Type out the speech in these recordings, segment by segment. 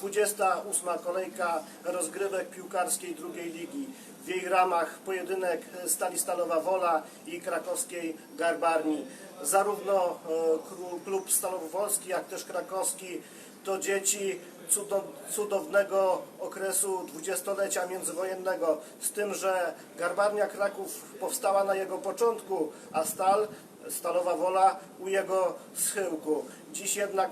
28. kolejka rozgrywek piłkarskiej drugiej ligi. W jej ramach pojedynek Stali Stalowa Wola i krakowskiej Garbarni. Zarówno e, klub Stalowolski, jak też krakowski to dzieci cudo- cudownego okresu dwudziestolecia międzywojennego. Z tym, że Garbarnia Kraków powstała na jego początku, a Stal Stalowa Wola u jego schyłku. Dziś jednak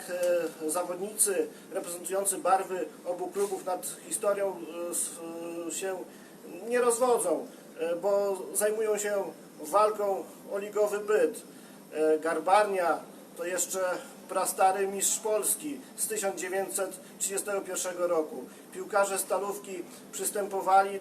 e, zawodnicy reprezentujący barwy obu klubów nad historią e, e, się nie rozwodzą, bo zajmują się walką o ligowy byt. Garbarnia to jeszcze prastary mistrz Polski z 1931 roku. Piłkarze Stalówki przystępowali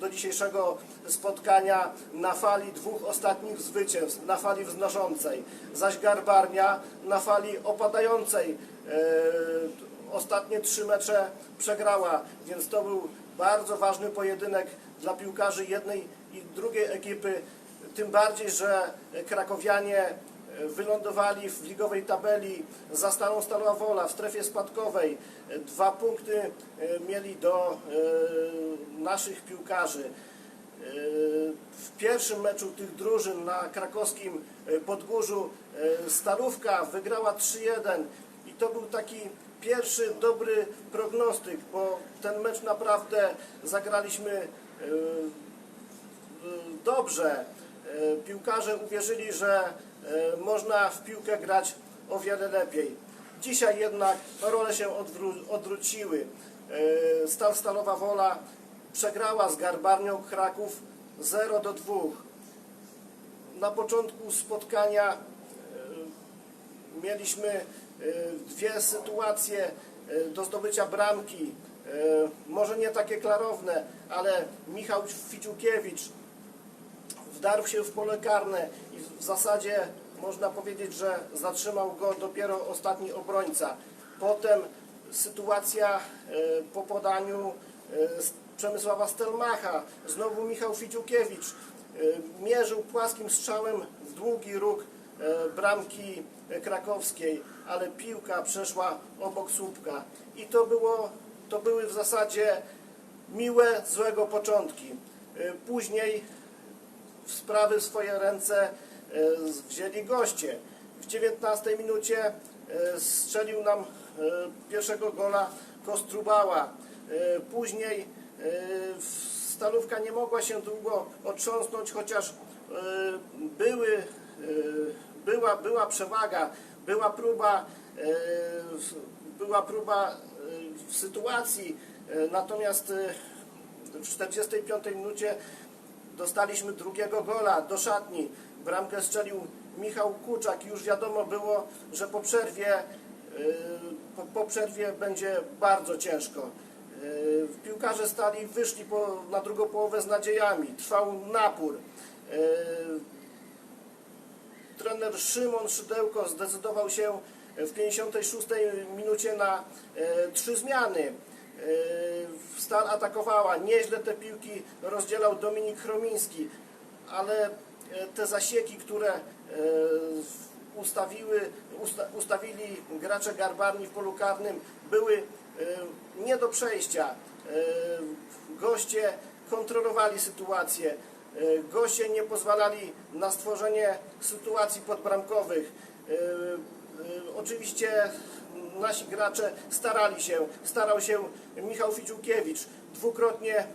do dzisiejszego spotkania na fali dwóch ostatnich zwycięstw, na fali wznoszącej, zaś Garbarnia na fali opadającej. E, Ostatnie trzy mecze przegrała, więc to był bardzo ważny pojedynek dla piłkarzy jednej i drugiej ekipy. Tym bardziej, że krakowianie wylądowali w ligowej tabeli za Starą Stalowa Wola w strefie spadkowej. Dwa punkty e, mieli do e, naszych piłkarzy. E, W pierwszym meczu tych drużyn na krakowskim Podgórzu Stalówka wygrała 3-1 i to był taki pierwszy dobry prognostyk, bo ten mecz naprawdę zagraliśmy dobrze. Piłkarze uwierzyli, że można w piłkę grać o wiele lepiej. Dzisiaj jednak role się odwró- odwróciły. E, Stal Stalowa Wola przegrała z Garbarnią Kraków 0 do 2. Na początku spotkania e, mieliśmy e, dwie sytuacje e, do zdobycia bramki. E, Może nie takie klarowne, ale Michał Ficiukiewicz wdarł się w pole karne i w zasadzie można powiedzieć, że zatrzymał go dopiero ostatni obrońca. Potem sytuacja e, po podaniu e, Przemysława Stelmacha, znowu Michał Ficiukiewicz e, mierzył płaskim strzałem w długi róg bramki krakowskiej, ale piłka przeszła obok słupka i to było, to były w zasadzie miłe, złego początki. Później sprawy w swoje ręce e, wzięli goście. W 19 minucie e, strzelił nam e, pierwszego gola Kostrubała. Później Stalówka nie mogła się długo otrząsnąć, chociaż były, była, była przewaga, była próba, była próba w sytuacji, natomiast w 45 minucie dostaliśmy drugiego gola do szatni. Bramkę strzelił Michał Kuczak już wiadomo było, że po przerwie, yy, po, po przerwie będzie bardzo ciężko. Yy, Piłkarze stali wyszli po, na drugą połowę z nadziejami. Trwał napór. Yy, trener Szymon Szydełko zdecydował się w 56 minucie na e, trzy zmiany. Stal atakowała, nieźle te piłki rozdzielał Dominik Chromiński, ale e, te zasieki, które e, ustawiły, usta, ustawili gracze Garbarni w polu karnym były e, nie do przejścia. Goście kontrolowali sytuację. Goście nie pozwalali na stworzenie sytuacji podbramkowych. Oczywiście nasi gracze starali się. Starał się Michał Ficiukiewicz. Dwukrotnie e,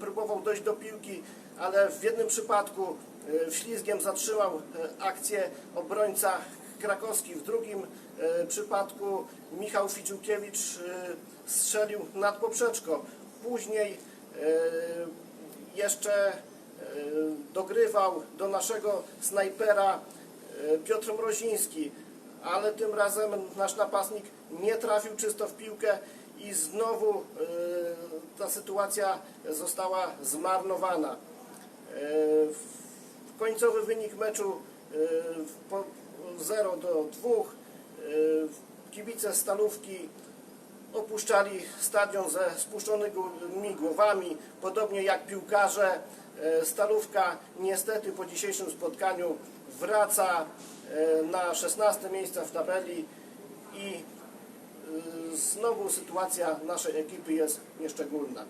próbował dojść do piłki, ale w jednym przypadku e, wślizgiem zatrzymał e, akcję obrońca krakowski. W drugim przypadku Michał Ficiukiewicz e, strzelił nad poprzeczko. Później jeszcze dogrywał do naszego snajpera Piotr Mroziński, ale tym razem nasz napastnik nie trafił czysto w piłkę i znowu e, ta sytuacja została zmarnowana. E, Końcowy wynik meczu e, po 0 do 2. E, Kibice Stalówki opuszczali stadion ze spuszczonymi głowami, podobnie jak piłkarze. Stalówka niestety po dzisiejszym spotkaniu wraca na 16 miejsce w tabeli i znowu sytuacja naszej ekipy jest nieszczególna.